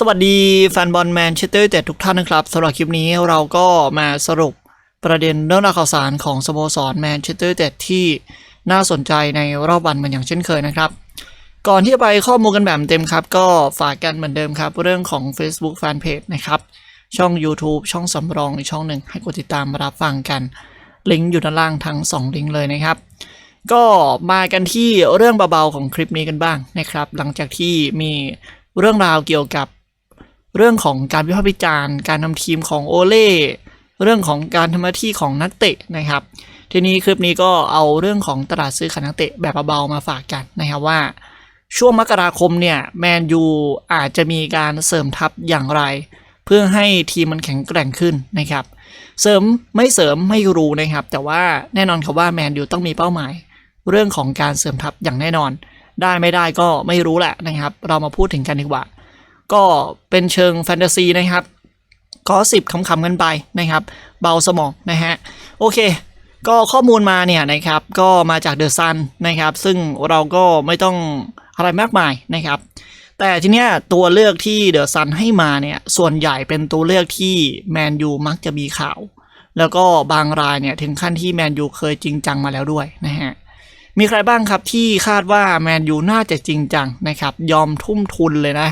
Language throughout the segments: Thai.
สวัสดีแฟนบอลแมนเชสเตอร์ยูไนเต็ดทุกท่านนะครับสำหรับคลิปนี้เราก็มาสรุปประเด็นเรื่องราวข่าวสารของสโมสรแมนเชสเตอร์ยูไนเต็ดที่น่าสนใจในรอบวันเหมือนอย่างเช่นเคยนะครับ ก่อนที่จะไปข้อมูลกันแบบเต็มครับ ก็ฝากกันเหมือนเดิมครับ เรื่องของ Facebook Fanpage นะครับ ช่อง YouTube ช่องสำรองอีกช่องหนึ่งให้กดติดตามรับฟังกัน ลิงก์อยู่ด้านล่างทั้ง 2 ลิงก์เลยนะครับก็มากันที่เรื่องเบาๆของคลิปนี้กันบ้างนะครับ หลังจากที่มีเรื่องราวเกี่ยวกับ เรื่องของการวิพากษ์วิจารณ์การทำทีมของโอเล่เรื่องของการทำหน้าที่ของนักเตะนะครับ ทีนี้คลิปนี้ก็เอาเรื่องของตลาดซื้อขายนักเตะแบบเบาๆมาฝากกันนะครับว่า ช่วงมกราคมเนี่ยแมนยูอาจจะมีการเสริมทัพอย่างไร เพื่อให้ทีมมันแข็งแกร่งขึ้นนะครับ เสริมไม่เสริมไม่รู้นะครับ แต่ว่าแน่นอนครับว่าแมนยูต้องมีเป้าหมาย เรื่องของการเสริมทัพอย่างแน่นอน ได้ไม่ได้ก็ไม่รู้แหละนะครับ เรามาพูดถึงกันดีกว่า ก็เป็นเชิงแฟนตาซีนะครับก็สิบคำๆกันไปนะครับ เบาสมองนะฮะ โอเค ก็ข้อมูลมาเนี่ยนะครับ ก็มาจากเดอะซันนะครับ ซึ่งเราก็ไม่ต้องอะไรมากมายนะครับ แต่ทีเนี้ยตัวเลือกที่เดอะซันให้มาเนี่ย ส่วนใหญ่เป็นตัวเลือกที่แมนยูมักจะมีข่าว แล้วก็บางรายเนี่ย ถึงขั้นที่แมนยูเคยจริงจังมาแล้วด้วยนะฮะ มีใครบ้างครับที่คาดว่าแมนยูน่าจะจริงจังนะครับ ยอมทุ่มทุนเลยนะ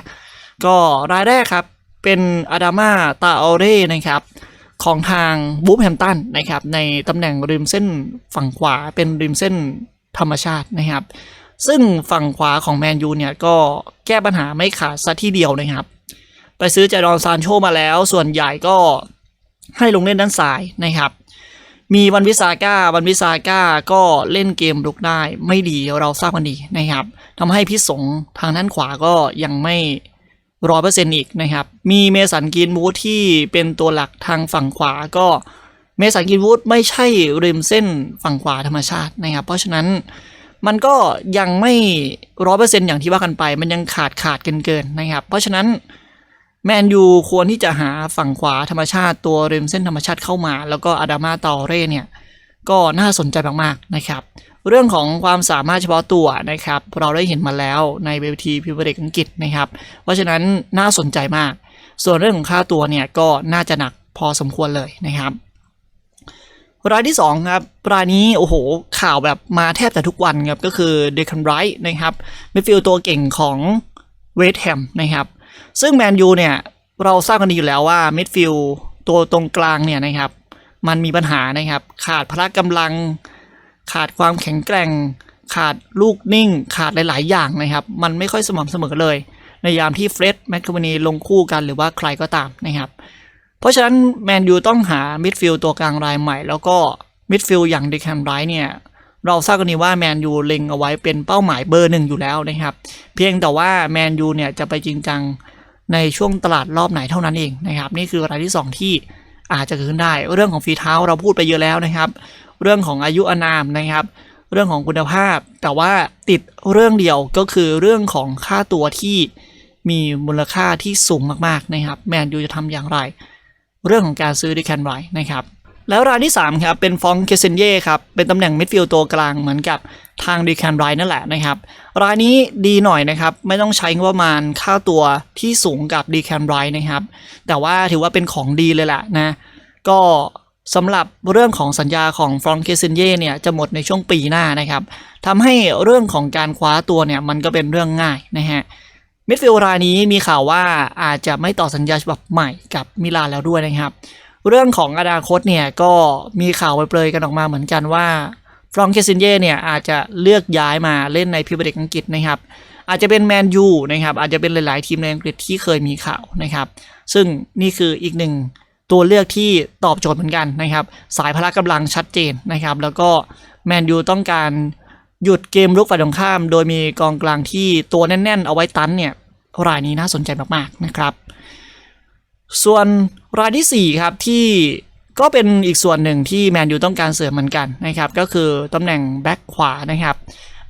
ก็รายแรกครับเป็นอาดามาตาออเร่นะครับของทางบูฟแฮมตันนะครับในตำแหน่งริมเส้นฝั่งขวาเป็นริมเส้นธรรมชาตินะครับ ซึ่งฝั่งขวาของแมนยูเนี่ยก็แก้ปัญหาไม่ขาดซะทีเดียวนะครับ ไปซื้อจารอนซานโชมาแล้ว ส่วนใหญ่ก็ให้ลงเล่นด้านซ้ายนะครับ มีวันวิสาก้าวันวิสาก้าก็เล่นเกมลุกได้ ไม่ดีเราทราบกันดีนะครับทำให้พิสงทางด้านขวาก็ยังไม่ ร้อยเปอร์เซ็นต์อีกนะครับ มีเมสันกินวูดที่เป็นตัวหลักทางฝั่งขวาก็เมสันกินวูดไม่ใช่ริมเส้นฝั่งขวาธรรมชาตินะครับ เพราะฉะนั้นมันก็ยังไม่ร้อยเปอร์เซ็นต์อย่างที่ว่ากันไป มันยังขาดขาดเกินเกินนะครับ เพราะฉะนั้นแมนยูควรที่จะหาฝั่งขวาธรรมชาติตัวริมเส้นธรรมชาติเข้ามา แล้วก็อาดามาตอเร่เนี่ยก็น่าสนใจมากๆนะครับ เรื่องของความสามารถเฉพาะตัวนะครับ เราได้เห็นมาแล้วในเวทีพิวเรกอังกฤษนะครับ เพราะฉะนั้นน่าสนใจมาก ส่วนเรื่องของค่าตัวเนี่ยก็น่าจะหนักพอสมควรเลยนะครับ รายที่ 2 ครับ รายนี้โอ้โห ข่าวแบบมาแทบแต่ทุกวันครับ ก็คือเดคันไรท์นะครับมิดฟิลตัวเก่งของเวสต์แฮมนะครับ ซึ่งแมนยูเนี่ยเราทราบกันดีอยู่แล้วว่ามิดฟิลตัวตรงกลางเนี่ยนะครับ มันมีปัญหานะครับ ขาดพละกำลัง ขาดความแข็งแกร่ง ขาดลูกนิ่ง ขาดหลาย ๆ อย่างนะครับ มันไม่ค่อยสม่ำเสมอเลย ในยามที่เฟร็ดแมคคาเนีลงคู่กันหรือว่าใครก็ตามนะครับ เพราะฉะนั้นแมนยูต้องหามิดฟิลด์ตัวกลางรายใหม่ แล้วก็มิดฟิลด์อย่างเดแคมไรท์เนี่ยเราทราบกันดีว่าแมนยูเล็งเอาไว้เป็นเป้าหมายเบอร์หนึ่งอยู่แล้วนะครับ เพียงแต่ว่าแมนยูเนี่ยจะไปจริงจังในช่วงตลาดรอบไหนเท่านั้นเองนะครับ นี่คือรายที่สองที่ อาจจะเกิดขึ้นได้ เรื่องของฝีเท้าเราพูดไปเยอะแล้วนะครับ เรื่องของอายุอานามนะครับ เรื่องของคุณภาพ แต่ว่าติดเรื่องเดียวก็คือเรื่องของค่าตัวที่มีมูลค่าที่สูงมากๆนะครับ แมนยูจะทำอย่างไร เรื่องของการซื้อดิแคนไรนะครับ แล้วรายที่3ครับเป็นฟองเคเซนเย่ครับเป็นตำแหน่งมิดฟิลด์ตัวกลางเหมือนกับ ทางดิแคนไรนั่นแหละนะครับ รายนี้ดีหน่อยนะครับ ไม่ต้องใช้งบประมาณค่าตัวที่สูงกับดีแคนไรนะครับ แต่ว่าถือว่าเป็นของดีเลยแหละนะ ก็สำหรับเรื่องของสัญญาของฟรองเคเซนเย่เนี่ยจะหมดในช่วงปีหน้านะครับทำให้เรื่องของการคว้าตัวเนี่ยมันก็เป็นเรื่องง่ายนะฮะมิดฟิลด์รายนี้มีข่าวว่าอาจจะไม่ต่อสัญญาฉบับใหม่กับมิลานแล้วด้วยนะครับ เรื่องของอนาคตเนี่ยก็มีข่าวเปรยๆกันออกมาเหมือนกันว่า ฟรองเคซินเย่เนี่ยอาจจะเลือกย้ายมาเล่นในพรีเมียร์ลีกอังกฤษนะครับ อาจจะเป็นแมนยูนะครับอาจจะเป็นหลาย ๆ ทีมในอังกฤษที่เคยมีข่าวนะครับ ซึ่งนี่คืออีกหนึ่งตัวเลือกที่ตอบโจทย์เหมือนกันนะครับ สายพละกำลังชัดเจนนะครับ แล้วก็แมนยูต้องการหยุดเกมลุกฝ่ายตรงข้าม โดยมีกองกลางที่ตัวแน่น ๆ เอาไว้ตันเนี่ยรายนี้น่าสนใจมาก ๆ นะครับ ส่วนรายทีสี่4 ครับที่ ก็เป็นอีกส่วนหนึ่งที่แมนยูต้องการเสริมเหมือนกันนะครับ ก็คือตำแหน่งแบ็คขวานะครับ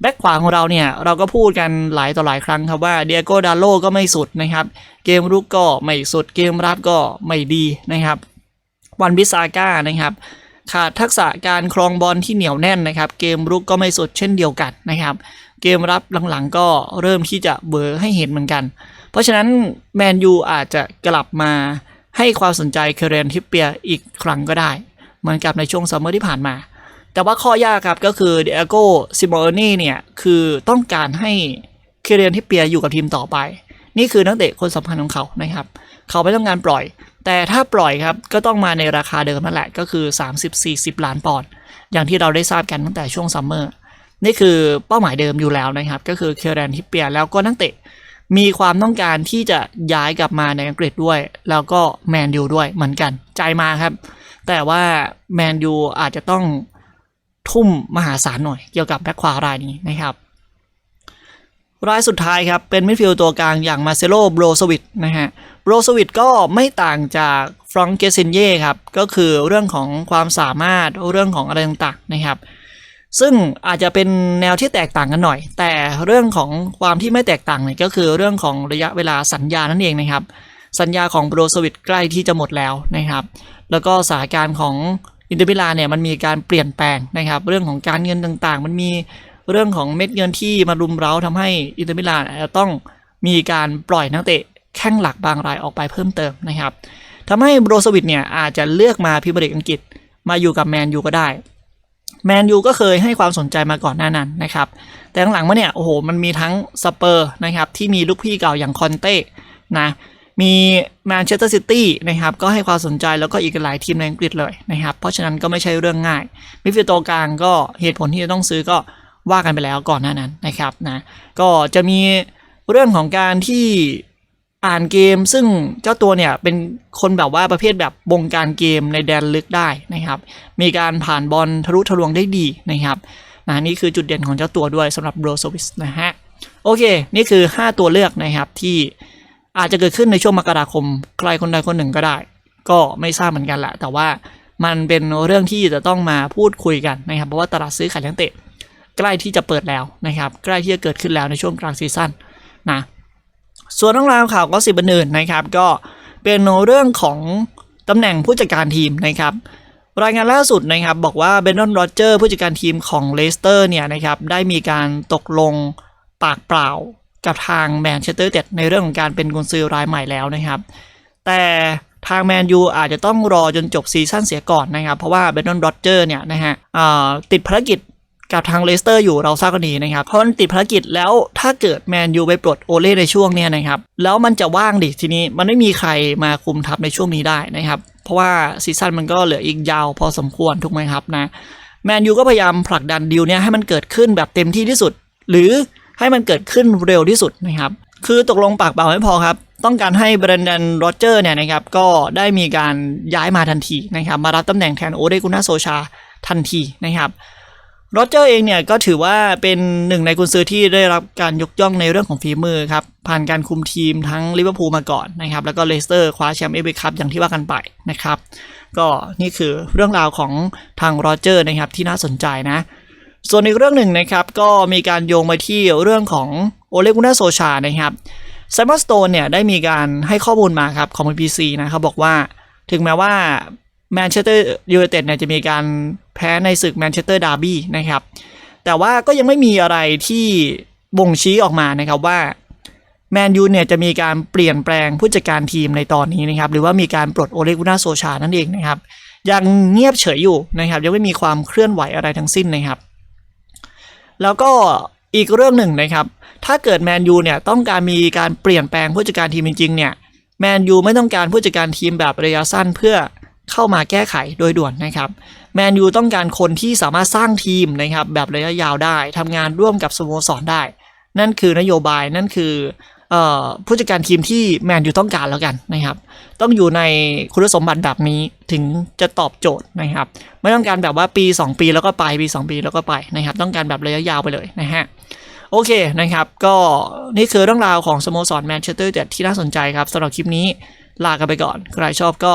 แบ็คขวาของเราเนี่ยเราก็พูดกันหลายต่อหลายครั้งครับว่าเดียโกดาโลก็ไม่สุดนะครับ เกมรุกก็ไม่สุดเกมรับก็ไม่ดีนะครับ วันบิซาก้านะครับ ขาดทักษะการครองบอลที่เหนียวแน่นนะครับ เกมรุกก็ไม่สุดเช่นเดียวกันนะครับ เกมรับหลังๆก็เริ่มที่จะเบอร์ให้เห็นเหมือนกัน เพเพราะฉะนั้นแมนยูอาจจะกลับมา ให้ความสนใจเคเรนทิปเปียอีกครั้งก็ได้ เหมือนกับในช่วงซัมเมอร์ที่ผ่านมา แต่ว่าข้อยากครับก็คือเดโกซิโมนีเนี่ยคือต้องการให้เคเรนทิปเปียอยู่กับทีมต่อไป นี่คือนักเตะคนสำคัญของเขานะครับเขาไม่ต้องการปล่อย แต่ถ้าปล่อยครับก็ต้องมาในราคาเดิมนั่นแหละก็คือ 30-40 ล้านปอนด์อย่างที่เราได้ทราบกันตั้งแต่ช่วงซัมเมอร์นี่คือเป้าหมายเดิมอยู่แล้วนะครับ ก็คือเคเรนทิปเปียแล้วก็นักเตะ มีความต้องการที่จะย้ายกลับมาในอังกฤษด้วย แล้วก็แมนยูด้วยเหมือนกัน ใจมาครับ แต่ว่าแมนยูอาจจะต้องทุ่มมหาศาลหน่อยเกี่ยวกับแบ็คควารายนี้นะครับรายสุดท้ายครับ เป็นมิดฟิลด์ตัวกลางอย่างมาเซโลโบรสวิตนะฮะโบรสวิตก็ไม่ต่างจากฟรองเกเซนเย่ครับ ก็คือเรื่องของความสามารถเรื่องของอะไรต่างๆนะครับ ซึ่งอาจจะเป็นแนวที่แตกต่างกันหน่อย แต่เรื่องของความที่ไม่แตกต่างเนี่ยก็คือเรื่องของระยะเวลาสัญญานั่นเองนะครับ สัญญาของโบรสวิตใกล้ที่จะหมดแล้วนะครับ แล้วก็สถานการณ์ของอินเตอร์มิลานเนี่ยมันมีการเปลี่ยนแปลงนะครับ เรื่องของการเงินต่างๆ มันมีเรื่องของเม็ดเงินที่มารุมเร้าทำให้อินเตอร์มิลานอาจจะต้องมีการปล่อยนักเตะแข้งหลักบางรายออกไปเพิ่มเติมนะครับทำให้โบรสวิตเนี่ยอาจจะเลือกมาพรีเมียร์ลีกอังกฤษมาอยู่กับแมนยูก็ได้ แมนยูก็เคยให้ความสนใจมาก่อนหน้านั้นนะครับ แต่หลังๆมาเนี่ย โอ้โห มันมีทั้งสเปอร์นะครับ ที่มีลูกพี่เก่าอย่างคอนเต้นะ มีแมนเชสเตอร์ซิตี้นะครับ ก็ให้ความสนใจแล้วก็อีกหลายทีมในอังกฤษเลยนะครับ เพราะฉะนั้นก็ไม่ใช่เรื่องง่าย มิดฟิลด์ตัวกลางก็เหตุผลที่จะต้องซื้อก็ว่ากันไปแล้วก่อนหน้านั้นนะครับนะ ก็จะมีเรื่องของการที่ อ่านเกม ซึ่งเจ้าตัวเนี่ยเป็นคนแบบว่าประเภทแบบบงการเกมในแดนลึกได้นะครับ มีการผ่านบอลทะลุทะลวงได้ดีนะครับนะนี่คือจุดเด่นของเจ้าตัวด้วยสำหรับโรโซวิสนะฮะ โอเค นี่คือ 5 ตัวเลือกนะครับที่อาจจะเกิดขึ้นในช่วงมกราคมใครคนใดคนหนึ่งก็ได้ ก็ไม่ทราบเหมือนกันแหละแต่ว่ามันเป็นเรื่องที่จะต้องมาพูดคุยกันนะครับ เพราะว่าตลาดซื้อขายนักเตะ ใกล้ที่จะเปิดแล้วนะครับ ใกล้ที่จะเกิดขึ้นแล้วในช่วงกลางซีซั่นนะ ส่วนเรื่องราวข่าวก็สิบอื่นนะครับ ก็เป็นเรื่องของตำแหน่งผู้จัดการทีมนะครับ รายงานล่าสุดนะครับบอกว่าเบนนอนโรเจอร์ผู้จัดการทีมของเลสเตอร์เนี่ยนะครับได้มีการตกลงปากเปล่ากับทางแมนเชสเตอร์เต็ดในเรื่องของการเป็นกุนซือรายใหม่แล้วนะครับ แต่ทางแมนยูอาจจะต้องรอจนจบซีซั่นเสียก่อนนะครับ เพราะว่าเบนนอนโรเจอร์เนี่ยนะฮะติดภารกิจ กับทางเลสเตอร์อยู่เราทราบกันดีนะครับเพราะมันติดภารกิจแล้วถ้าเกิดแมนยูไปปลดโอเล่ในช่วงเนี้ยนะครับแล้วมันจะว่างดิทีนี้มันไม่มีใครมาคุมทัพในช่วงนี้ได้นะครับเพราะว่าซีซั่นมันก็เหลืออีกยาวพอสมควรถูกไหมครับนะแมนยูก็พยายามผลักดันดีลเนี้ยให้มันเกิดขึ้นแบบเต็มที่ที่สุด หรือให้มันเกิดขึ้นเร็วที่สุดนะครับคือตกลงปากเปล่าไม่พอครับ ต้องการให้บรนดันโรเจอร์เนี่ยนะครับก็ได้มีการย้ายมาทันทีนะครับมารับตำแหน่งแทนโอเดกุน่าโซชาทันทีนะครับ โรเจอร์เองเนี่ยก็ถือว่าเป็นหนึ่งในกุนซือที่ได้รับการยกย่องในเรื่องของฝีมือครับ ผ่านการคุมทีมทั้งลิเวอร์พูลมาก่อนนะครับ แล้วก็เลสเตอร์คว้าแชมป์เอฟเอคัพอย่างที่ว่ากันไปนะครับ ก็นี่คือเรื่องราวของทางโรเจอร์นะครับที่น่าสนใจนะ ส่วนอีกเรื่องหนึ่งนะครับก็มีการโยงไปที่เรื่องของโอเลกุนาโซชานะครับไซมอนสโตนเนี่ยได้มีการให้ข้อมูลมาครับของ BBC นะครับบอกว่า ถึงแม้ว่า แมนเชสเตอร์ยูไนเต็ดเนี่ยจะมีการแพ้ในศึกแมนเชสเตอร์ดาร์บี้นะครับ แต่ว่าก็ยังไม่มีอะไรที่บ่งชี้ออกมานะครับว่าแมนยูเนี่ยจะมีการเปลี่ยนแปลงผู้จัดการทีมในตอนนี้นะครับ หรือว่ามีการปลดโอเลกุนาโซชานั่นเองนะครับ ยังเงียบเฉยอยู่นะครับ ยังไม่มีความเคลื่อนไหวอะไรทั้งสิ้นนะครับ แล้วก็อีกเรื่องหนึ่งนะครับ ถ้าเกิดแมนยูเนี่ยต้องการมีการเปลี่ยนแปลงผู้จัดการทีมจริงๆเนี่ยแมนยูไม่ต้องการผู้จัดการทีมแบบระยะสั้นเพื่อ เข้ามาแก้ไขโดยด่วนนะครับแมนยูต้องการคนที่สามารถสร้างทีมนะครับแบบระยะยาวได้ทำงานร่วมกับสโมสรได้ นั่นคือนโยบายนั่นคือผู้จัดการทีมที่แมนยูต้องการแล้วกันนะครับ ต้องอยู่ในคุณสมบัติแบบนี้ถึงจะตอบโจทย์นะครับ ไม่ต้องการแบบว่าปี 2 ปีแล้วก็ไปปี 2 ปีแล้วก็ไปนะครับ ต้องการแบบระยะยาวไปเลยนะฮะโอเคนะครับ ก็นี่คือเรื่องราวของสโมสรแมนเชสเตอร์เต็ดที่น่าสนใจครับสำหรับคลิปนี้ลากันไปก่อน ใครชอบก็